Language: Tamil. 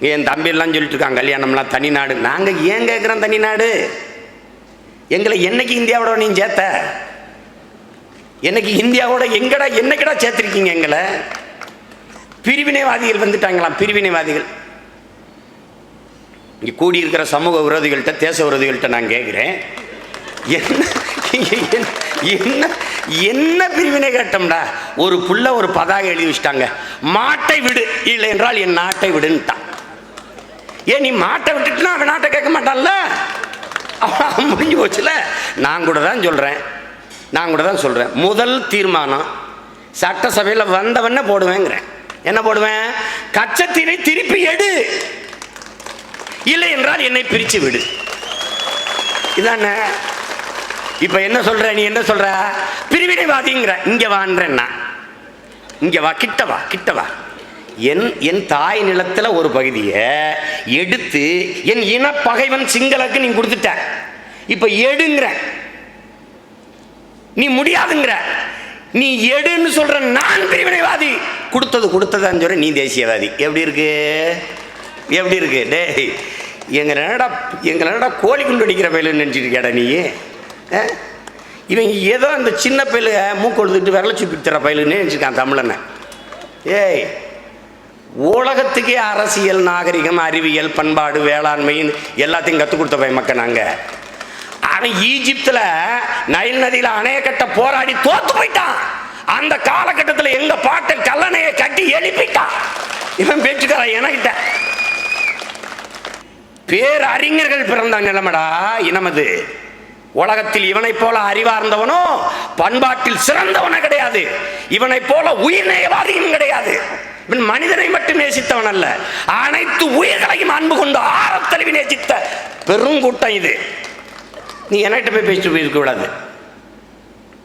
என் தம்பியெல்லாம் சொல்லிட்டு இருக்கான் கல்யாணம்லாம் தனி நாடு. நாங்கள் ஏன் கேட்குறோம் தனி நாடு? எங்களை என்னைக்கு இந்தியாவோட நீ சேர்த்த? என்னைக்கு இந்தியாவோட எங்கடா என்னைக்கடா சேர்த்துருக்கீங்க எங்களை? பிரிவினைவாதிகள் வந்துட்டாங்களாம் பிரிவினைவாதிகள். இங்கே கூடியிருக்கிற சமூக விரோதிகள்கிட்ட தேச விரோதிகள்கிட்ட நான் கேட்குறேன் என்ன என்ன- என்ன பிரிவினை கேட்டோம்டா? ஒரு புள்ள ஒரு பதாக எழுதி வச்சிட்டாங்க. மாட்டை விடு இல்லை என்றால் என் நாட்டை விடுன்ட்டான். ஏன் நீ மாட்டை விட்டுட்டுனா அவன் நாட்டை கேட்க மாட்டான்ல? அவன் முடிஞ்சு போச்சுல. நான் கூட தான் சொல்கிறேன் நான் கூட தான் சொல்கிறேன் முதல் தீர்மானம் சட்டசபையில் வந்தவன போடுவேங்கிறேன். என்ன போடுவேன்? கச்சத்தினை திருப்பி எடு. இல்லை என்றால் என்னை பிரித்து விடு. இதானே. இப்போ என்ன சொல்ற? நீ என்ன சொல்ற? பிரிவினைவாதிங்கிற. இங்க வான்ற நான். இங்க வா கிட்ட வா கிட்ட வா. என் என் தாய் நிலத்தில் ஒரு பகுதியை எடுத்து என் இன பகைவன் சிங்களக்கு நீ கொடுத்துட்ட. இப்போ எடுங்கிற. நீ முடியாதுங்கிற. நீ எடுன்னு சொல்ற நான் பிரிவினைவாதி. கொடுத்தது கொடுத்ததான்னு சொல்ற நீ தேசியவாதி. எப்படி இருக்கு? எப்படி இருக்கு? டேய் எங்களை என்னடா எங்களை என்னடா கோழி குண்டு அடிக்கிற பயிலுன்னு நினச்சிட்டு இருக்கியாடா நீ? ஆ? இவன் ஏதோ அந்த சின்ன பயிலு மூக்கொழுதுட்டு கொடுத்துட்டு விரல சுப்பித்துற பயிலுன்னு நினச்சிருக்கான் தமிழனை. ஏய் உலகத்துக்கே அரசியல் நாகரிகம் அறிவியல் பண்பாடு வேளாண்மைன்னு எல்லாத்தையும் கற்றுக் கொடுத்த போய் மக்கள் நாங்கள் ஆனால் ஈஜிப்தில் நைல் நதியில் அணைய கட்ட போராடி தோத்து போயிட்டான். அந்த காலகட்டத்தில் எங்க பாட்டை கல்லணையை கட்டி எழுப்பிட்டான். இவன் பேச்சுக்காரன் எனக்கிட்ட பேரறிஞர்கள் பிறந்த நிலைமடா இனமது. உலகத்தில் இவனைப் போல அறிவார்ந்தவனோ பண்பாட்டில் சிறந்தவனோ கிடையாது. இவனைப் போல உயிர்நேயவாதியும் கிடையாது. இவன் மனிதனை மட்டும் நேசித்தவன் அல்ல. அனைத்து உயிர்களையும் அன்பு கொண்டு ஆரத்தளவி நேசித்த பெருங்கூட்டம் இது. நீ என்கிட்ட போய் பேசிட்டு போயிருக்க கூடாது.